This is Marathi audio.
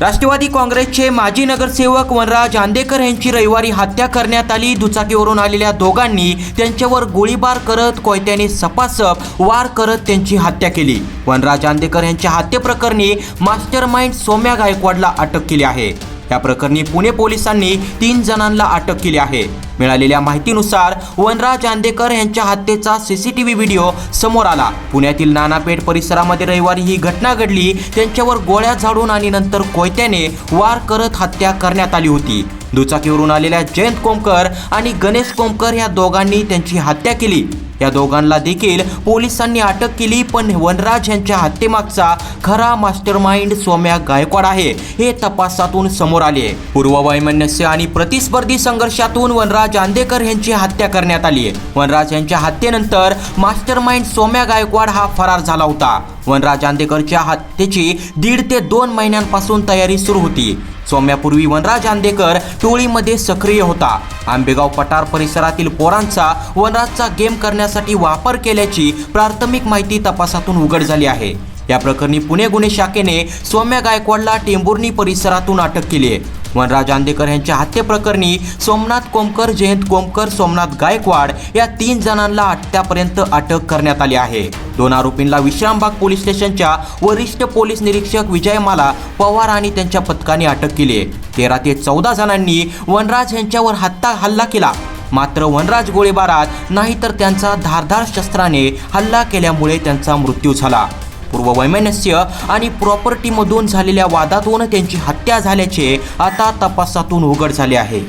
राष्ट्रवादी काँग्रेसचे माजी नगरसेवक वनराज आंदेकर यांची रविवारी हत्या करण्यात आली. दुचाकीवरून आलेल्या दोघांनी त्यांच्यावर गोळीबार करत कोयत्याने सपासप वार करत त्यांची हत्या केली. वनराज आंदेकर यांच्या हत्येप्रकरणी मास्टर माइंड गायकवाडला अटक केली आहे. या प्रकरणी पुणे पोलिसांनी तीन जणांना अटक केली आहे. मिळालेल्या माहितीनुसार वनराज आंदेकर यांच्या हत्येचा सीसीटीव्ही व्हिडिओ समोर आला. पुण्यातील नानापेठ परिसरामध्ये रविवारी ही घटना घडली. त्यांच्यावर गोळ्या झाडून आणि नंतर कोयत्याने वार करत हत्या करण्यात आली होती. दुचाकीवरून आलेल्या जयंत कोमकर आणि गणेश कोमकर या दोघांनी त्यांची हत्या केली. या दोघांना देखील पोलिसांनी अटक केली पण वनराज यांच्या हत्येमागचा खरा मास्टरमाइंड सोम्या गायकवाड आहे हे तपासातून समोर आले. पूर्ववैमनस्य आणि प्रतिस्पर्धी संघर्षातून वनराज आंदेकर यांची हत्या करण्यात आली. आहे वनराज यांच्या हत्येनंतर मास्टरमाइंड सोम्या गायकवाड हा फरार झाला होता. वनराज आंदेकरच्या हत्येची दीड ते दोन महिन्यांपासून तयारी सुरू होती. सौम्यापूर्वी वनराज आंदेकर टोळीमध्ये सक्रिय होता. आंबेगाव पठार परिसरातील पोरांचा वनराजचा गेम करण्यासाठी वापर केल्याची प्राथमिक माहिती तपासातून उघड झाली आहे. या प्रकरणी पुणे गुन्हे शाखेने सौम्या गायकवाडला टेंभुर्णी परिसरातून अटक केली आहे. वनराज आंदेकर यांच्या हत्येप्रकरणी सोमनाथ कोमकर जयंत कोमकर सोमनाथ गायकवाड या तीन जणांना आत्तापर्यंत अटक करण्यात आली आहे. दोन आरोपींना विश्रामबाग पोलीस स्टेशनच्या वरिष्ठ पोलीस निरीक्षक विजयमाला पवार आणि त्यांच्या पथकाने अटक केली तेरा ते चौदा जणांनी वनराज यांच्यावर हत्ता हल्ला केला. मात्र वनराज गोळीबारात नाहीतर त्यांचा धारधार शस्त्राने हल्ला केल्यामुळे त्यांचा मृत्यू झाला. पूर्ववैमनस्य आणि प्रॉपर्टीमधून झालेल्या वादातून त्यांची हत्या झाल्याचे आता तपासातून उघड झाले आहे.